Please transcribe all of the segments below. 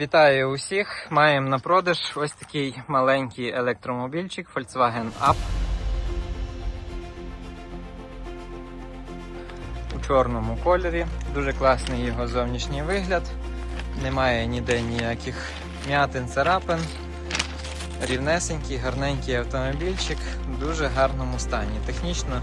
Вітаю усіх! Маємо на продаж ось такий маленький електромобільчик Volkswagen Up. У чорному кольорі. Дуже класний його зовнішній вигляд. Немає ніде ніяких м'ятин, царапин. Рівнесенький, гарненький автомобільчик в дуже гарному стані. Технічно,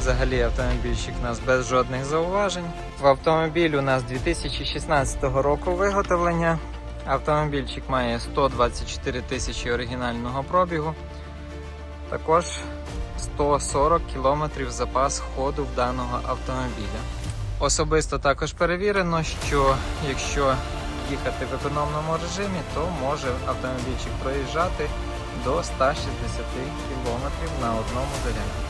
взагалі, автомобільчик у нас без жодних зауважень. В автомобіль у нас 2016 року виготовлення. Автомобільчик має 124 тисячі оригінального пробігу. Також 140 км запас ходу в даного автомобіля. Особисто також перевірено, що якщо їхати в економному режимі, то може автомобільчик проїжджати до 160 км на одному заряді.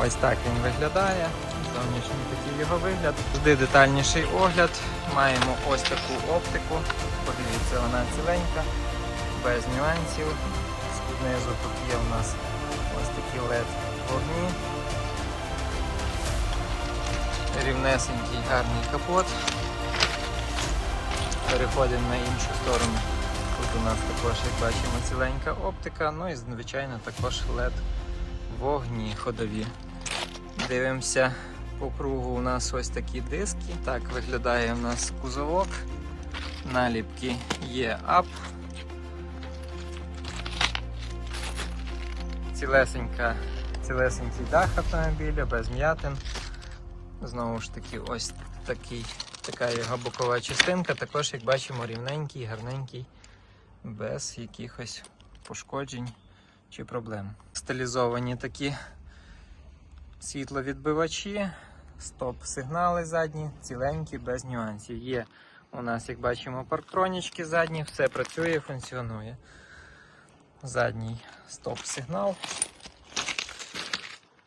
Ось так він виглядає. Зовнішній такий його вигляд. Завжди детальніший огляд. Маємо ось таку оптику. Подивіться, вона ціленька, без нюансів. Знизу тут є у нас ось такі LED вогні. Рівнесенький гарний капот. Переходимо на іншу сторону. Тут у нас також, як бачимо, ціленька оптика, ну і звичайно також LED вогні ходові. Дивимося по кругу у нас ось такі диски. Так виглядає у нас кузовок. Наліпки є ап. Цілесенька, цілесенький дах автомобіля, без м'ятин. Знову ж таки, ось такий, така його бокова частинка. Також, як бачимо, рівненький, гарненький, без якихось пошкоджень чи проблем. Стилізовані такі світловідбивачі, стоп-сигнали задні, ціленькі, без нюансів. Є у нас, як бачимо, парктронічки задні, все працює, функціонує. Задній стоп-сигнал.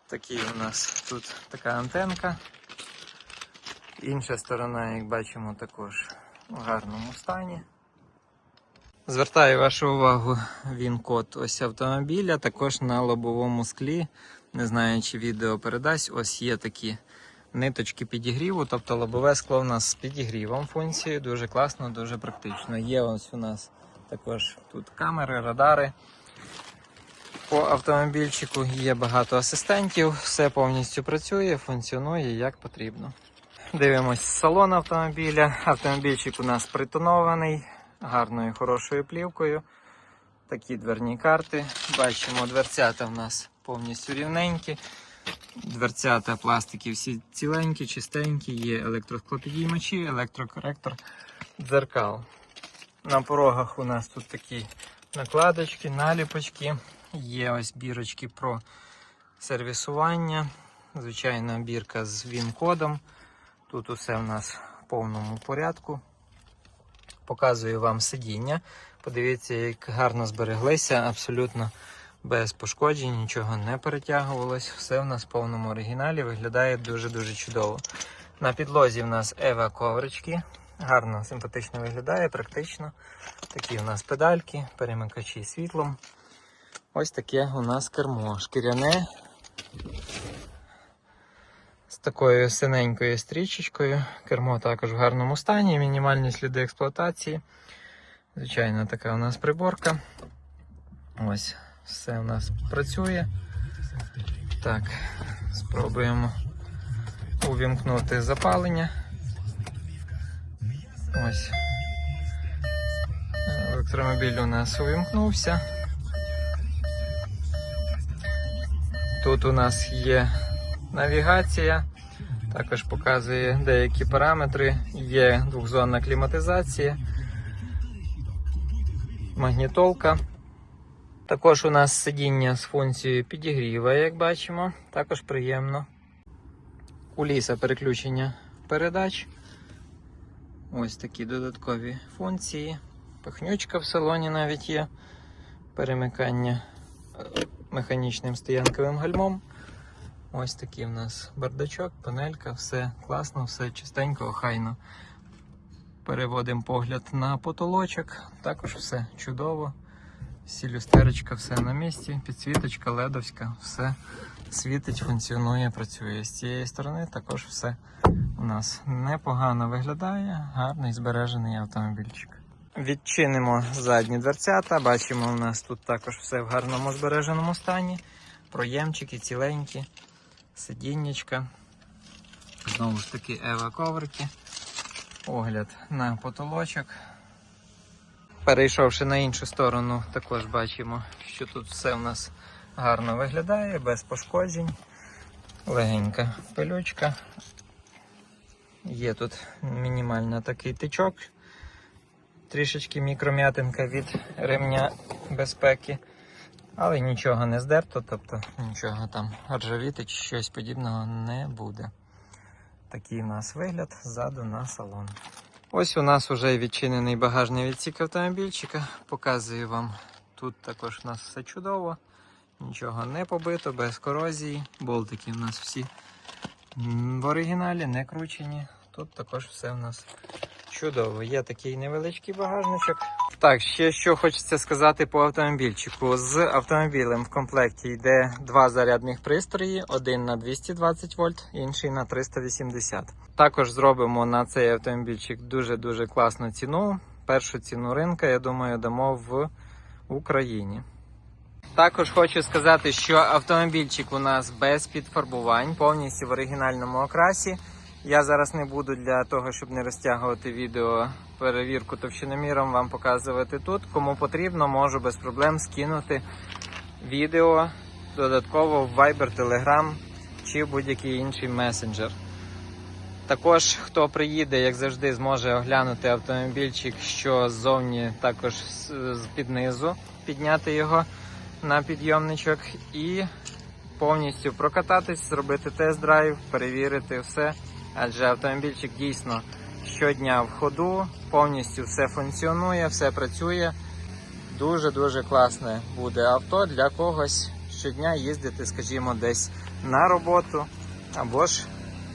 Такий у нас тут така антенка. Інша сторона, як бачимо, також у гарному стані. Звертаю вашу увагу він код ось автомобіля, також на лобовому склі. Не знаю, чи відео передасть. Ось є такі ниточки підігріву, тобто лобове скло в нас з підігрівом функцією. Дуже класно, дуже практично. Є ось у нас також тут камери, радари. По автомобільчику є багато асистентів, все повністю працює, функціонує як потрібно. Дивимось салон автомобіля. Автомобільчик у нас притонований гарною хорошою плівкою. Такі дверні карти. Бачимо, дверцята в нас повністю рівненькі. Дверцята пластики всі ціленькі, чистенькі, є електросклопідіймачі, електрокоректор дзеркал. На порогах у нас тут такі накладочки, наліпочки. Є ось бірочки про сервісування. Звичайна бірка з ВІН-кодом. Тут усе в нас в повному порядку. Показую вам сидіння. Подивіться, як гарно збереглися, абсолютно без пошкоджень, нічого не перетягувалось. Все в нас в повному оригіналі виглядає дуже-дуже чудово. На підлозі в нас ева коврички. Гарно, симпатично виглядає, практично. Такі у нас педальки, перемикачі світлом. Ось таке у нас кермо. Шкіряне з такою синенькою стрічечкою. Кермо також в гарному стані, мінімальні сліди експлуатації. Звичайно, така у нас приборка. Ось, все у нас працює. Так, спробуємо увімкнути запалення. Ось. Електромобіль у нас увімкнувся. Тут у нас є навігація, також показує деякі параметри, є двохзонна кліматизація, магнітолка. Також у нас сидіння з функцією підігріва, як бачимо, також приємно. Куліса переключення передач. Ось такі додаткові функції. Пихнючка в салоні навіть є. Перемикання механічним стоянковим гальмом. Ось такий в нас бардачок, панелька, все класно, все чистенько, охайно. Переводимо погляд на потолочок. Також все чудово. Всі люстерочка, все на місці, підсвіточка, ледовська, все світить, функціонує, працює. З цієї сторони також все у нас непогано виглядає, гарний збережений автомобільчик. Відчинимо задні дверцята. Бачимо, у нас тут також все в гарному збереженому стані. Проємчики ціленькі, сидіннячка. Знову ж таки, ева коврики. Огляд на потолочок. Перейшовши на іншу сторону, також бачимо, що тут все у нас гарно виглядає, без пошкоджень. Легенька пилючка. Є тут мінімально такий тичок, трішечки мікром'ятинка від ремня безпеки, але нічого не здерто, тобто нічого там ржавіти чи щось подібного не буде. Такий у нас вигляд ззаду на салон. Ось у нас вже відчинений багажний відсік автомобільчика. Показую вам. Тут також у нас все чудово, нічого не побито, без корозії. Болтики у нас всі в оригіналі не кручені. Тут також все у нас чудово. Є такий невеличкий багажничок. Так, ще що хочеться сказати по автомобільчику. З автомобілем в комплекті йде два зарядних пристрої: один на 220 вольт, інший на 380. Також зробимо на цей автомобільчик дуже-дуже класну ціну. Першу ціну ринка, я думаю, дамо в Україні. Також хочу сказати, що автомобільчик у нас без підфарбувань, повністю в оригінальному окрасі. Я зараз не буду для того, щоб не розтягувати відео перевірку товщиноміром вам показувати тут. Кому потрібно, можу без проблем скинути відео додатково в Viber, Telegram чи будь-який інший месенджер. Також, хто приїде, як завжди, зможе оглянути автомобільчик, що ззовні також з з- під низу, підняти його на підйомничок і повністю прокататись, зробити тест-драйв, перевірити все. Адже автомобільчик дійсно щодня в ходу, повністю все функціонує, все працює. Дуже-дуже класне буде авто для когось щодня їздити, скажімо, десь на роботу, або ж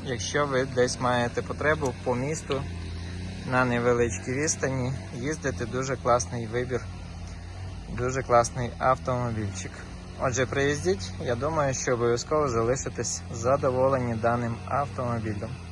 якщо ви десь маєте потребу по місту на невеличкій відстані, їздити дуже класний вибір, дуже класний автомобільчик. Отже, приїздіть, я думаю, що обов'язково залишитесь задоволені даним автомобілем.